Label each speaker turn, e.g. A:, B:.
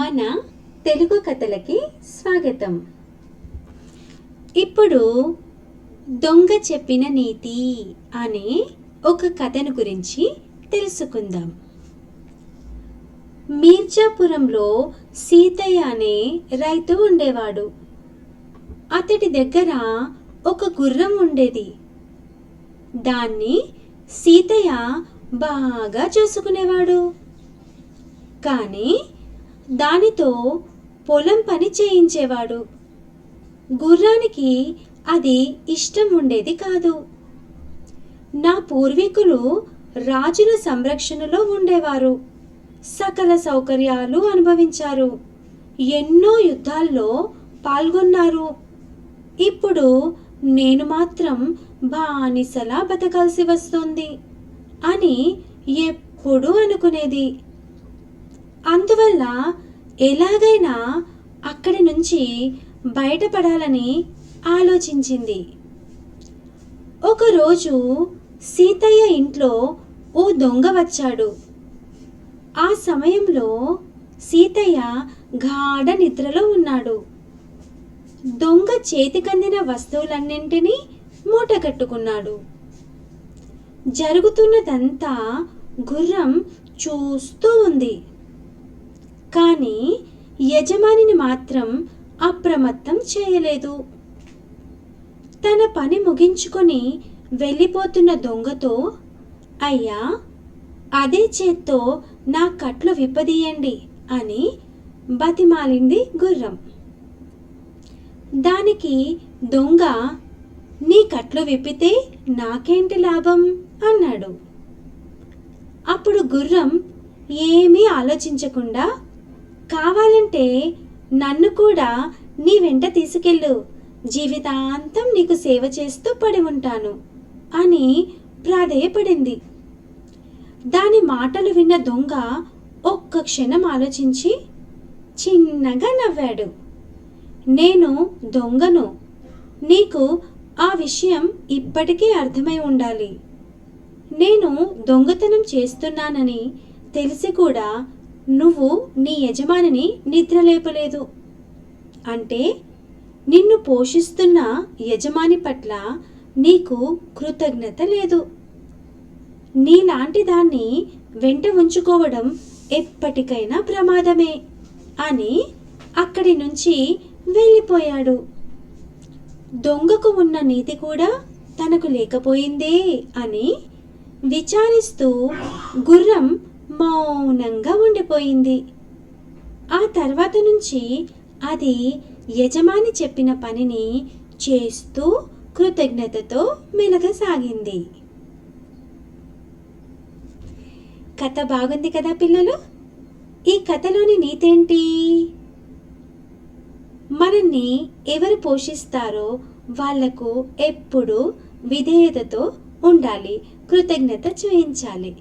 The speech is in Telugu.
A: మన తెలుగు కథలకి స్వాగతం. ఇప్పుడు దొంగ చెప్పిన నీతి అనే ఒక కథను గురించి తెలుసుకుందాం. మీర్జాపురంలో సీతయ్య అనే రైతు ఉండేవాడు. అతడి దగ్గర ఒక గుర్రం ఉండేది. దాన్ని సీతయ్య బాగా చూసుకునేవాడు. కానీ దానితో పొలం పని చేయించేవాడు. గుర్రానికి అది ఇష్టం ఉండేది కాదు. నా పూర్వీకులు రాజుల సంరక్షణలో ఉండేవారు. సకల సౌకర్యాలు అనుభవించారు. ఎన్నో యుద్ధాల్లో పాల్గొన్నారు. ఇప్పుడు నేను మాత్రం బానిసలా బతకాల్సి వస్తుంది అని ఎప్పుడూ అనుకునేది. అందువల్ల ఎలాగైనా అక్కడి నుంచి బయటపడాలని ఆలోచించింది. ఒకరోజు సీతయ్య ఇంట్లో ఓ దొంగ వచ్చాడు. ఆ సమయంలో సీతయ్య గాఢ నిద్రలో ఉన్నాడు. దొంగ చేతికందిన వస్తువులన్నింటినీ మూట కట్టుకున్నాడు జరుగుతున్నదంతా గుర్రం చూస్తూ ఉంది. కానీ యజమానిని మాత్రం అప్రమత్తం చేయలేదు. తన పని ముగించుకొని వెళ్ళిపోతున్న దొంగతో అయ్యా అదే చేత్తో నా కట్లు విప్పదీయండి అని బతిమాలింది గుర్రం. దానికి దొంగ నీ కట్లు విప్పితే నాకేంటి లాభం? అన్నాడు. అప్పుడు గుర్రం ఏమీ ఆలోచించకుండా కావాలంటే నన్ను కూడా నీ వెంట తీసుకెళ్ళు. జీవితాంతం నీకు సేవ చేస్తూ పడి ఉంటాను అని ప్రాధేయపడింది. దాని మాటలు విన్న దొంగ ఒక్క క్షణం ఆలోచించి చిన్నగా నవ్వాడు. నేను దొంగను. నీకు ఆ విషయం ఇప్పటికే అర్థమై ఉండాలి. నేను దొంగతనం చేస్తున్నానని తెలిసి కూడా నువ్వు నీ యజమానిని నిద్రలేపలేదు. అంటే నిన్ను పోషిస్తున్న యజమాని పట్ల నీకు కృతజ్ఞత లేదు. నీలాంటి దాన్ని వెంట ఉంచుకోవడం ఎప్పటికైనా ప్రమాదమే అని అక్కడి నుంచి వెళ్ళిపోయాడు. దొంగకు ఉన్న నీతి కూడా తనకు లేకపోయిందే అని విచారిస్తూ గుర్రం మౌనంగా ఉండిపోయింది. ఆ తర్వాత నుంచి అది యజమాని చెప్పిన పనిని చేస్తూ కృతజ్ఞతతో మెలగసాగింది. కథ బాగుంది కదా పిల్లలు? ఈ కథలోని నీతేంటి? మనల్ని ఎవరు పోషిస్తారో వాళ్ళకు ఎప్పుడూ విధేయతతో ఉండాలి కృతజ్ఞత చూపించాలి.